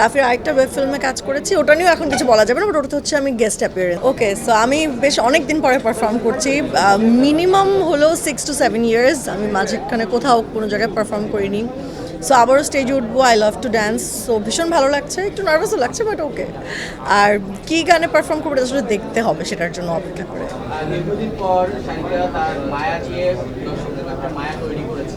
রাফির আরেকটা ওয়েব ফিল্মে কাজ করেছি, ওটা নিয়েও এখন কিছু বলা যাবে না বাট ওটা হচ্ছে আমি গেস্ট অ্যাপিয়ারেন্স ওকে সো আমি বেশ অনেক দিন পরে পারফর্ম করছি। মিনিমাম হলো সিক্স টু সেভেন ইয়ার্স আমি মাঝখানে কোথাও কোনো জায়গায় পারফর্ম করিনি। সো আবারও স্টেজে উঠবো I love to dance so ভীষণ ভালো লাগছে, একটু নার্ভাসও লাগছে বাট ওকে আর কী গানে পারফর্ম করব আসলে দেখতে হবে, সেটার জন্য অপেক্ষা করে। মায়া তৈরি করেছে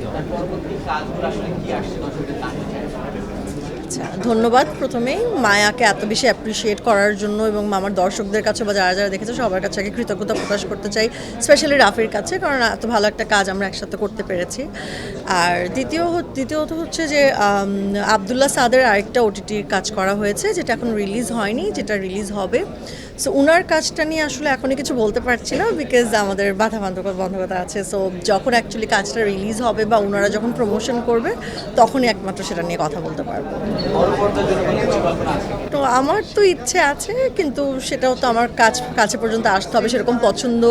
আচ্ছা ধন্যবাদ প্রথমেই মায়াকে এত বেশি অ্যাপ্রিসিয়েট করার জন্য এবং আমার দর্শকদের কাছে বা যারা যারা দেখেছে, সবার কাছে আগে কৃতজ্ঞতা প্রকাশ করতে চাই স্পেশালি রাফির কাছে, কারণ এত ভালো একটা কাজ আমরা একসাথে করতে পেরেছি। আর দ্বিতীয় দ্বিতীয়ত হচ্ছে যে আবদুল্লাহ সাদের আরেকটা ওটিটির কাজ করা হয়েছে, যেটা এখন রিলিজ হয়নি, যেটা রিলিজ হবে। সো উনার কাজটা নিয়ে আসলে এখনই কিছু বলতে পারছি না বিকজ আমাদের বাধা বান্ধবতা বন্ধকতা আছে। সো যখন অ্যাকচুয়ালি কাজটা রিলিজ হবে বা ওনারা যখন প্রমোশন করবে, তখনই একমাত্র সেটা নিয়ে কথা বলতে পারব। তো আমার তো ইচ্ছে আছে, কিন্তু সেটাও তো আমার কাজ কাছে পর্যন্ত আসতে হবে। সেরকম পছন্দ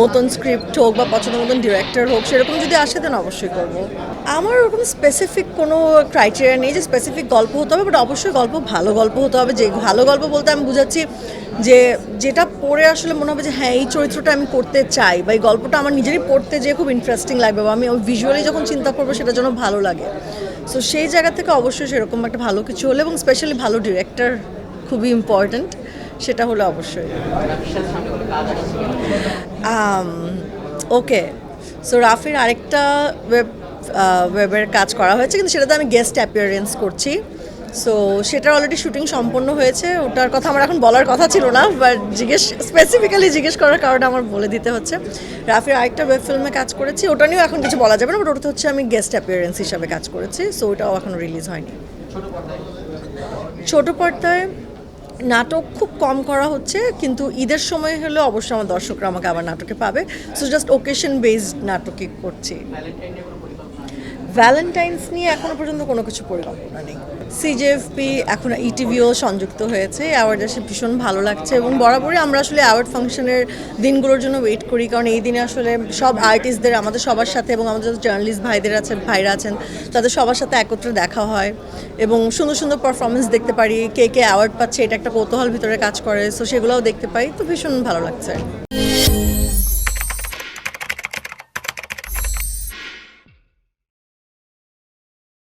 মতন স্ক্রিপ্ট হোক বা পছন্দ মতন ডিরেক্টর হোক, সেরকম যদি আসে দেন অবশ্যই করব। আমার ওরকম স্পেসিফিক কোনো ক্রাইটেরিয়া নেই যে স্পেসিফিক গল্প হতে হবে বাট অবশ্যই গল্প ভালো গল্প হতে হবে। যে ভালো গল্প বলতে আমি বুঝাচ্ছি যে যেটা পড়ে আসলে মনে হবে যে হ্যাঁ এই চরিত্রটা আমি করতে চাই বা এই গল্পটা আমার নিজেরই পড়তে যেয়ে খুব ইন্টারেস্টিং লাগবে বা আমি ভিজুয়ালি যখন চিন্তা করব সেটা যেন ভালো লাগে। সো সেই জায়গা থেকে অবশ্যই সেরকম একটা ভালো কিছু হলো এবং স্পেশালি ভালো ডিরেক্টর খুবই ইম্পর্ট্যান্ট সেটা হলো অবশ্যই। ওকে সো রাফির আরেকটা ওয়েব ওয়েবের কাজ করা হয়েছে, কিন্তু সেটাতে আমি গেস্ট অ্যাপিয়ারেন্স করছি। সো সেটার অলরেডি শুটিং সম্পন্ন হয়েছে। ওটার কথা আমার এখন বলার কথা ছিল না বাট জিজ্ঞেস স্পেসিফিক্যালি জিজ্ঞেস করার কারণে আমার বলে দিতে হচ্ছে। রাফির আরেকটা ওয়েব ফিল্মে কাজ করেছি। ওটা নিয়েও এখন কিছু বলা যাবে না বাট ওটাতে হচ্ছে আমি গেস্ট অ্যাপিয়ারেন্স হিসাবে কাজ করেছি। সো ওটাও এখন রিলিজ হয়নি। ছোট পর্দায় নাটক খুব কম করা হচ্ছে, কিন্তু ঈদের সময় হলে অবশ্যই আমার দর্শকরা আমাকে আবার নাটকে পাবে। সো জাস্ট ওকেশন বেসড নাটকই করছি ভ্যালেন্টাইন নিয়ে কোনো পরিকল্পনা আছে ভ্যালেন্টাইন্স নিয়ে এখনও পর্যন্ত কোনো কিছু পরিকল্পনা নেই। সিজেএফপি এখন ইটিভিও সংযুক্ত হয়েছে। অ্যাওয়ার্ড এসে ভীষণ ভালো লাগছে এবং বরাবরই আমরা আসলে অ্যাওয়ার্ড ফাংশনের দিনগুলোর জন্য ওয়েট করি। কারণ এই দিনে আসলে সব আর্টিস্টদের আমাদের সবার সাথে এবং আমাদের জার্নালিস্ট ভাইদের আছে, ভাইরা আছেন, তাদের সবার সাথে একত্রে দেখা হয় এবং সুন্দর সুন্দর পারফরমেন্স দেখতে পারি। কে কে অ্যাওয়ার্ড পাচ্ছে, এটা একটা কৌতূহল ভিতরে কাজ করে। সো সেগুলোও দেখতে পাই। তো ভীষণ ভালো লাগছে।